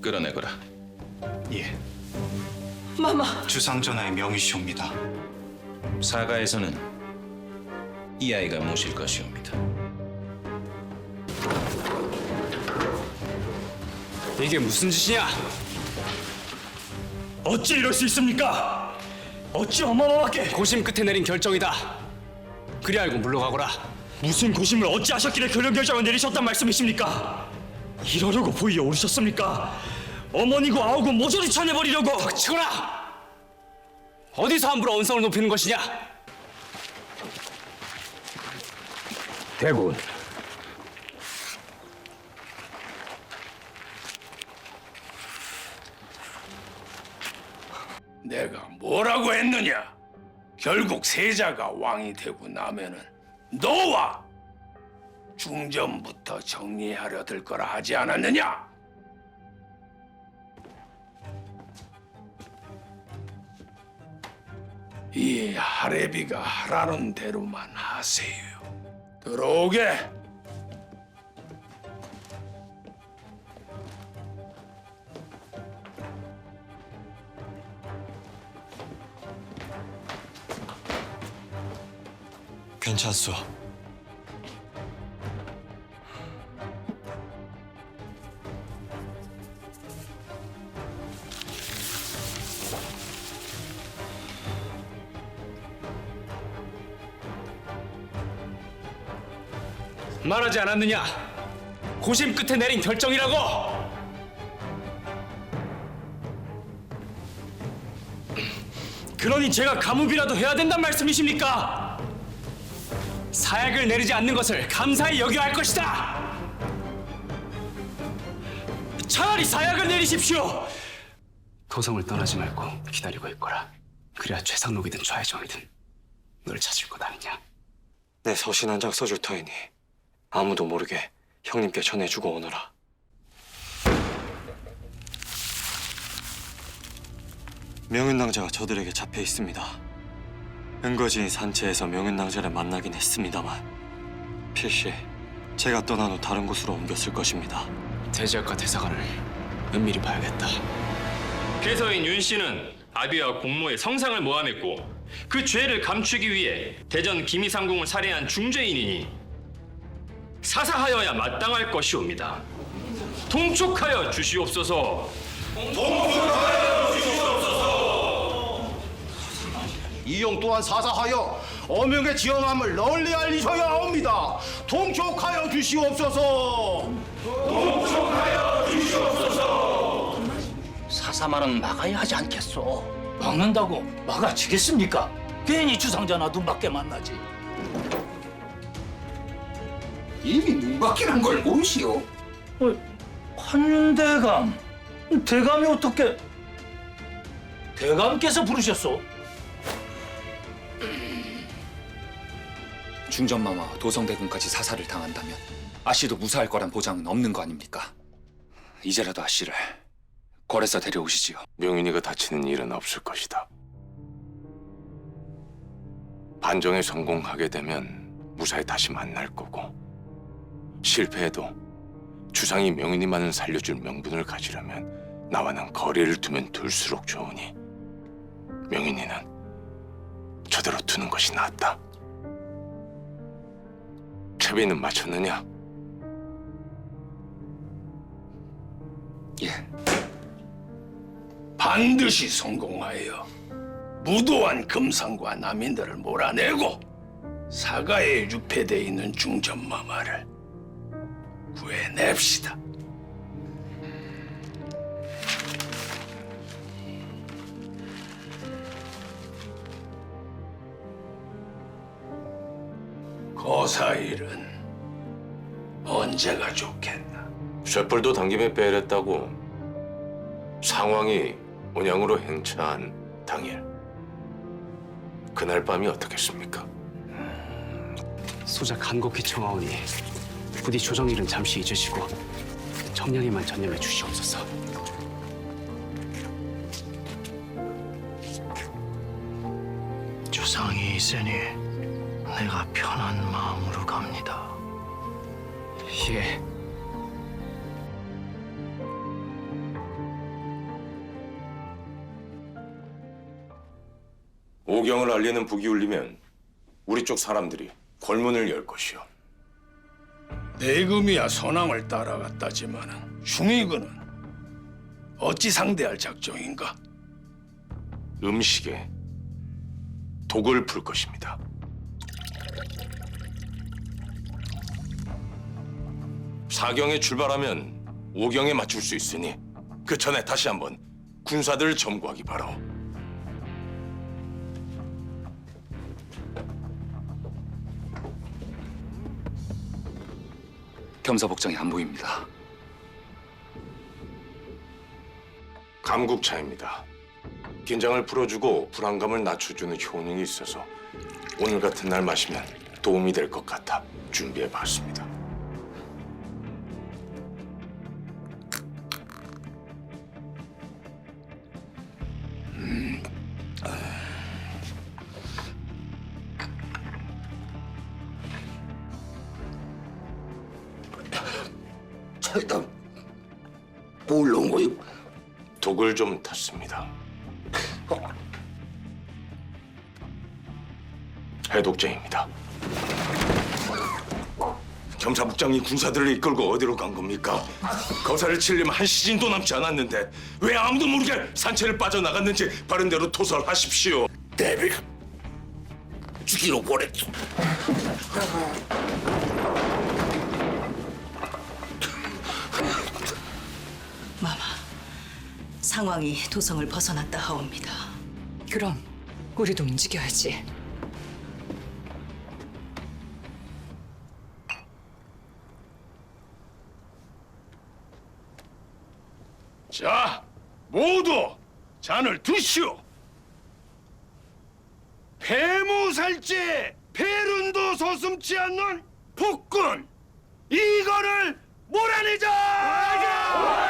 끌어내거라. 예, 마마, 주상 전하의 명의시옵니다. 사가에서는 이 아이가 모실 것이옵니다. 이게 무슨 짓이냐? 어찌 이럴 수 있습니까? 어찌 어마어마하게 고심 끝에 내린 결정이다. 그리 알고 물러가거라. 무슨 고심을 어찌 하셨기에 그런 결정을 내리셨단 말씀이십니까? 이러려고 보이에 오르셨습니까? 어머니고 아우고 모조리 쳐내버리려고 치거라! 어디서 함부로 언성을 높이는 것이냐? 대군 내가 뭐라고 했느냐? 결국 세자가 왕이 되고 나면은 너와 중전부터 정리하려 들 거라 하지 않았느냐? 이 하레비가 하라는 대로만 하세요. 들어오게. 괜찮소. 말하지 않았느냐? 고심 끝에 내린 결정이라고! 그러니 제가 가무비라도 해야 된단 말씀이십니까? 사약을 내리지 않는 것을 감사히 여겨야 할 것이다! 차라리 사약을 내리십시오 도성을 떠나지 말고 기다리고 있거라. 그래야 최상록이든 좌회정이든 널 찾을 것 아니냐? 내 서신 한 장 써줄 터이니 아무도 모르게 형님께 전해주고 오너라. 명윤낭자가 저들에게 잡혀 있습니다. 은거지인 산채에서 명윤낭자를 만나긴 했습니다만 필시 제가 떠난 후 다른 곳으로 옮겼을 것입니다. 대지학과 대사관을 은밀히 봐야겠다. 괴서인 윤 씨는 아비와 공모의 성상을 모함했고 그 죄를 감추기 위해 대전 기미상궁을 살해한 중죄인이니 사사하여야 마땅할 것이옵니다. 통촉하여 주시옵소서. 이용 또한 사사하여 어명의 지엄함을 널리 알리셔야 합니다. 통촉하여 주시옵소서. 사사만은 막아야 하지 않겠소. 막는다고 막아지겠습니까? 괜히 주상자나 눈밖에 만나지. 이미 눈밖이란 걸 모르시오. 어, 한윤대감, 대감이 어떻게? 대감께서 부르셨소? 중전마마 도성대군까지 사살을 당한다면 아씨도 무사할 거란 보장은 없는 거 아닙니까? 이제라도 아씨를 궐에서 데려오시지요. 명윤이가 다치는 일은 없을 것이다. 반정에 성공하게 되면 무사히 다시 만날 거고 실패해도 주상이 명윤이만을 살려줄 명분을 가지려면 나와는 거리를 두면 둘수록 좋으니 명윤이는 저대로 두는 것이 낫다. 채비는 마쳤느냐? 예. 반드시 성공하여 무도한 금상과 남인들을 몰아내고 사가에 유폐돼 있는 중전마마를 구해냅시다. 거사일은 언제가 좋겠나? 셰플도 당김에 빼냈다고 상황이 온양으로 행차한 당일 그날 밤이 어떻겠습니까? 소자 간곡히 청하오니 부디 조정일은 잠시 잊으시고 청량에만 전념해 주시옵소서. 조상이 있으니 내가 편한 마음으로 갑니다. 예. 오경을 알리는 북이 울리면 우리 쪽 사람들이 골문을 열 것이오. 내금이야 선왕을 따라갔다지만 흉익은 어찌 상대할 작정인가? 음식에 독을 풀 것입니다. 사경에 출발하면 오경에 맞출 수 있으니 그 전에 다시 한번 군사들을 점거하기 바라오. 겸사복장이 안 보입니다. 감국차입니다. 긴장을 풀어주고 불안감을 낮춰주는 효능이 있어서 오늘 같은 날 마시면 도움이 될 것 같아 준비해봤습니다. 해독제입니다. 겸사복장이 군사들을 이끌고 어디로 간 겁니까? 거사를 치려면 한 시즌도 남지 않았는데 왜 아무도 모르게 산채를 빠져나갔는지 바른 대로 토설하십시오. 대비가 죽이러 보냈어. 마마, 상황이 도성을 벗어났다 하옵니다. 그럼 우리도 움직여야지. 모두 잔을 드시오. 폐무살제, 폐륜도 서슴지 않는 폭군 이거를 몰아내자!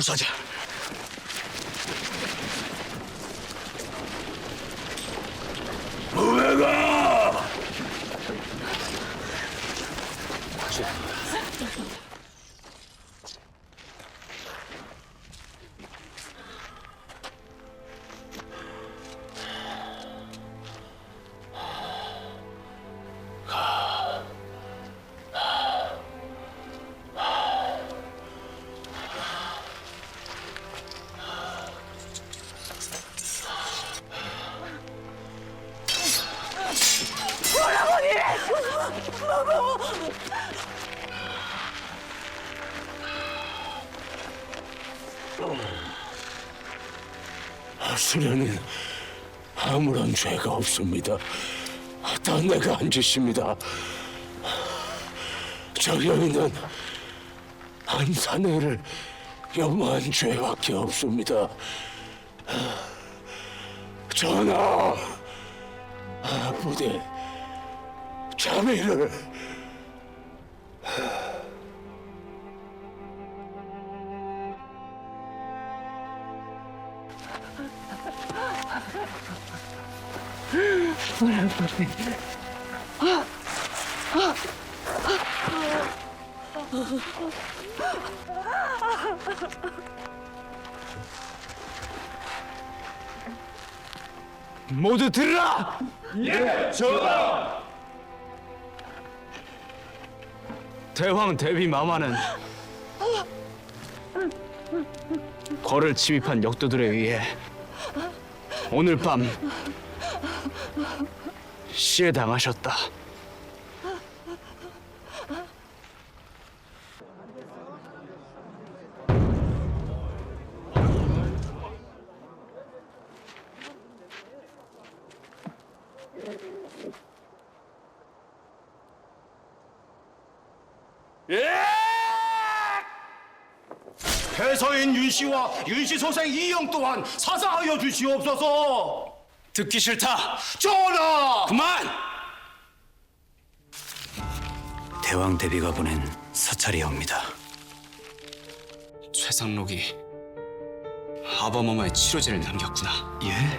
철수하 수련은 아무런 죄가 없습니다. 다 내가 한 짓입니다. 저 여인은 한 사내를 염한 죄밖에 없습니다. 전하, 아, 부대 자매를 모두 들으라! 대왕 대비 마마는 거를 침입한 역도들에 의해 오늘 밤 시해 당하셨다. 배서인 윤 씨와 윤 씨 소생 이영 또한 사사하여 주시옵소서. 듣기 싫다. 전하! 그만! 대왕 대비가 보낸 사찰이옵니다. 최상록이 아버마마의 치료제를 남겼구나. 예?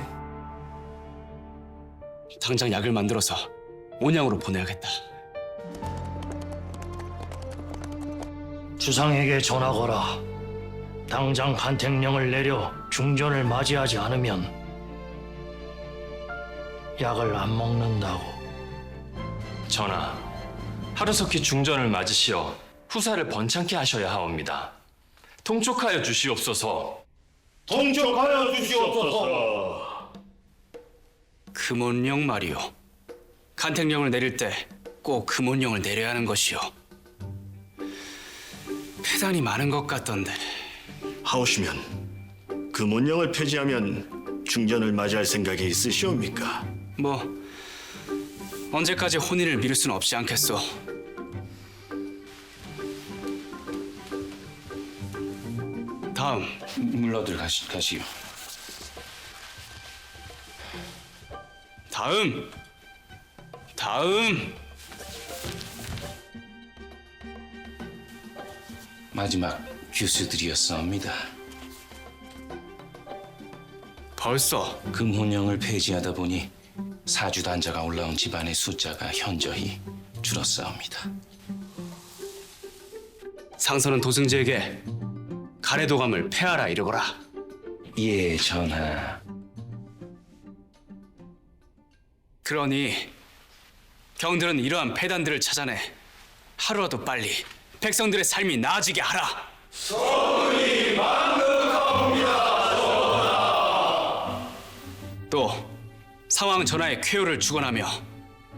당장 약을 만들어서 온양으로 보내야겠다. 주상에게 전하거라. 당장 간택령을 내려 중전을 맞이하지 않으면 약을 안 먹는다고. 전하, 하루속히 중전을 맞으시어 후사를 번창케 하셔야 하옵니다. 통촉하여 주시옵소서. 동정하여 주시옵소서. 금원령 말이오. 간택령을 내릴 때 꼭 금원령을 내려야 하는 것이오. 폐단이 많은 것 같던데. 하오시면 금원령을 폐지하면 중전을 맞이할 생각이 있으시옵니까? 뭐 언제까지 혼인을 미룰 수는 없지 않겠소. 다음 물러들 가시, 가시오. 다음 다음 마지막 교수들이었사옵니다. 벌써 금혼령을 폐지하다 보니 사주 단자가 올라온 집안의 숫자가 현저히 줄었사옵니다. 상선은 도승지에게 가래도감을 폐하라 이르거라. 예, 전하. 그러니 경들은 이러한 폐단들을 찾아내 하루라도 빨리 백성들의 삶이 나아지게 하라. 또 상황 전하의 쾌유를 축원하며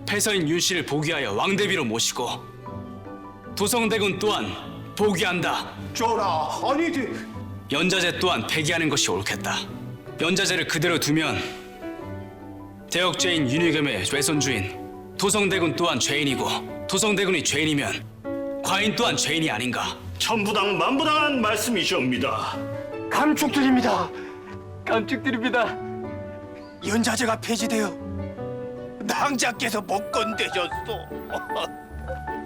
패서인 윤 씨를 보기하여 왕대비로 모시고 도성대군 또한 보기한다. 전하, 아니 연자제 또한 폐기하는 것이 옳겠다. 연자제를 그대로 두면 대역죄인 윤희겸의 외손주인 도성대군 또한 죄인이고 도성대군이 죄인이면 과인 또한 죄인이 아닌가. 천부당 만부당한 말씀이시옵니다. 감축드립니다. 감축드립니다. 연자제가 폐지되어 낭자께서 못 건드셨소.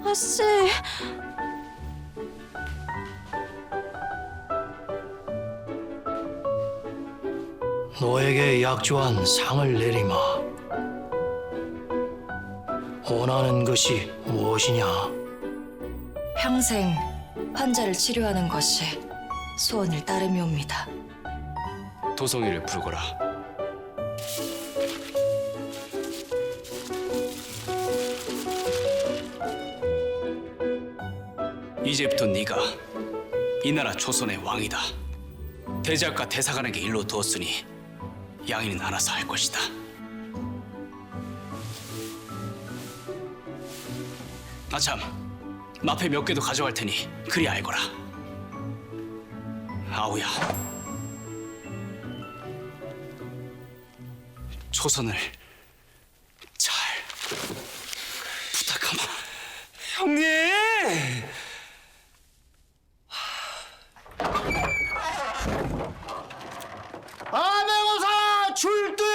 아씨, 너에게 약조한 상을 내리마. 원하는 것이 무엇이냐? 평생 환자를 치료하는 것이 소원을 따름이옵니다. 도성이를 부르거라. 이제부터 네가 이 나라 조선의 왕이다. 대작과 대사관에게 일로 두었으니 양이는 알아서 할 것이다. 아참, 마패 몇 개도 가져갈 테니 그리 알거라. 아우야. 초선을 잘 부탁하마. 형님! 암행어사 출두요!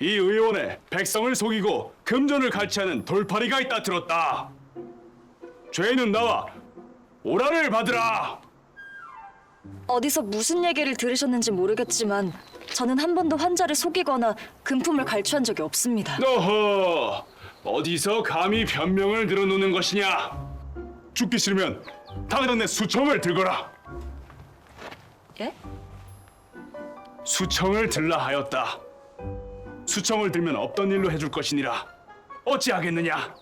이 의원에 백성을 속이고 금전을 갈취하는 돌팔이가 있다 들었다. 죄는 나와 오라를 받으라. 어디서 무슨 얘기를 들으셨는지 모르겠지만 저는 한 번도 환자를 속이거나 금품을 갈취한 적이 없습니다. 너허 어디서 감히 변명을 늘어놓는 것이냐? 죽기 싫으면 당장 내 수청을 들거라. 예? 수청을 들라 하였다. 수청을 들면 없던 일로 해줄 것이니라. 어찌하겠느냐?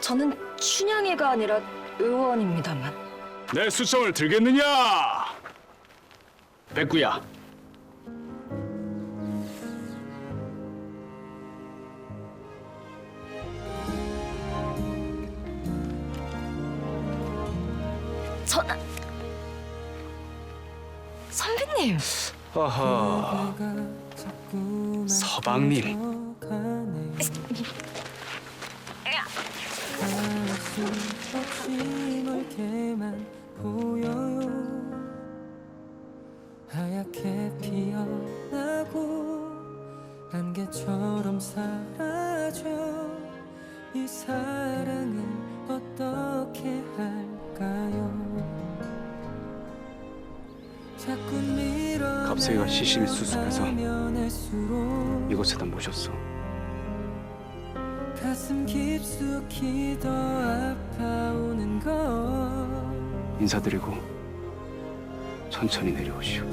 저는 춘향이가 아니라 의원입니다만. 내 수청을 들겠느냐? 백구야. 전 선배님. 어허. 서방님. 하얗게 피어나고 안개처럼 사라져 이 사랑은 어떻게 할까요 자꾸 밀어 갑자기가 시신을 수습해서 이곳에다 모셨어. 인사드리고 천천히 내려오시오.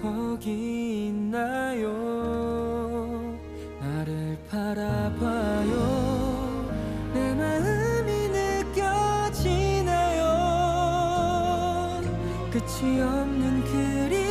거기 있나요 나를 바라 끝이 없는 그리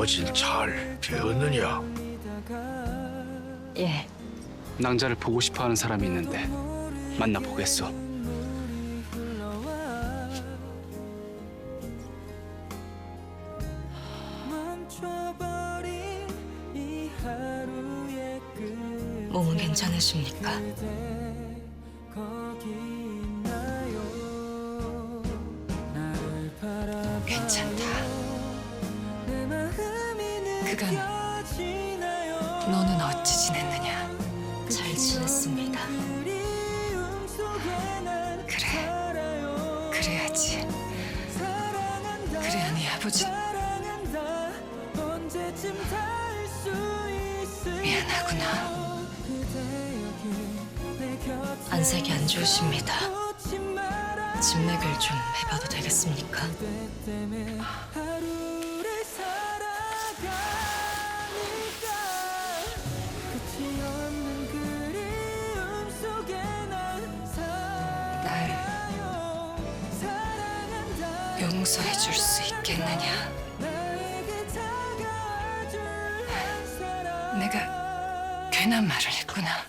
아버진 잘 되었느냐? 예. 낭자를 보고 싶어하는 사람이 있는데 만나 보겠소. 멈춰버린 이 하루의 끝 몸은 괜찮으십니까? 미안하구나. 안색이 안 좋으십니다. 진맥을 좀 해봐도 되겠습니까? 사랑한다 용서해 줄 수 있겠느냐? 괜한 말을 했구나.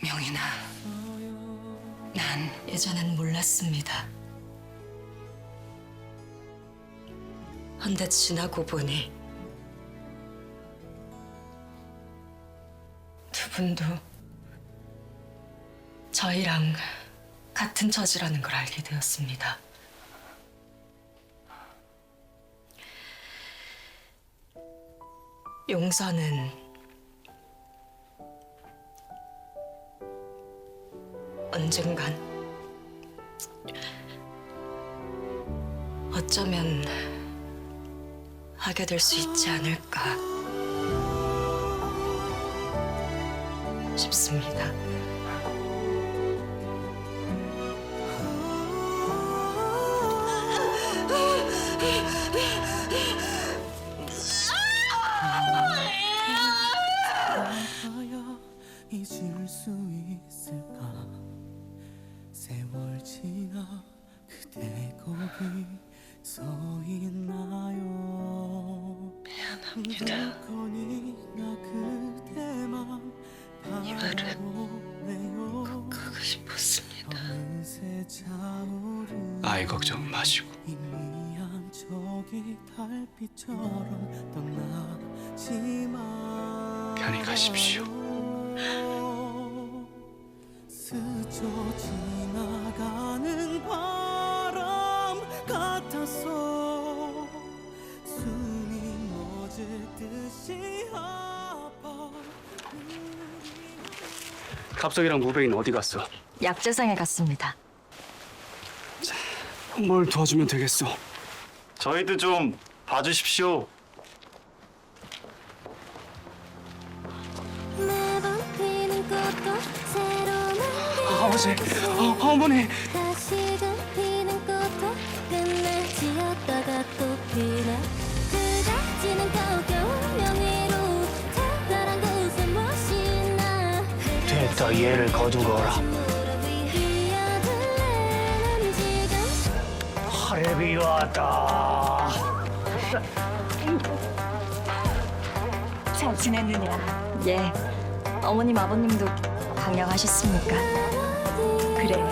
명인아, 난 예전엔 몰랐습니다. 헌데 지나고 보니 두 분도 저희랑 같은 처지라는 걸 알게 되었습니다. 용서는 언젠간 어쩌면 하게 될 수 있지 않을까 싶습니다. 편히 가십시오. 스쳐 지나가는 바람 같았어 숨이 멎을 듯이 아파 갑석이랑 무백이는 어디 갔어? 약재상에 갔습니다. 뭘 도와주면 되겠어? 저희도 좀 봐주십시오. 아버지, 어, 어머니. 됐다, 얘를 거두거라. 하레비가 왔다. 잘 지냈느냐? 예. 어머님 아버님도 강령하셨습니까? 그래.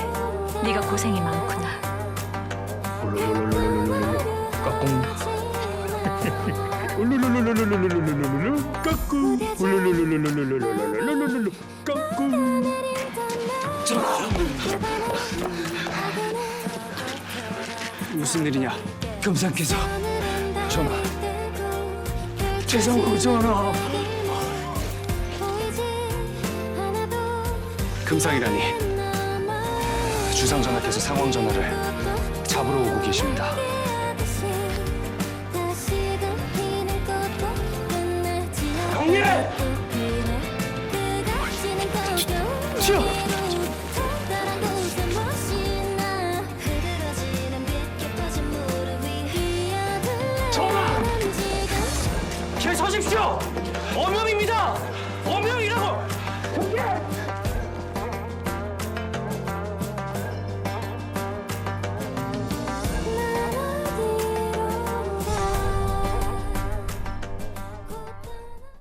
네가 고생이 많구나. 까꿍 까꿍 까꿍 무슨 일이냐? 금상께서 전화. 재상고 전화. 금상이라니. 주상 전하께서 상황 전화를 잡으러 오고 계십니다. 형님!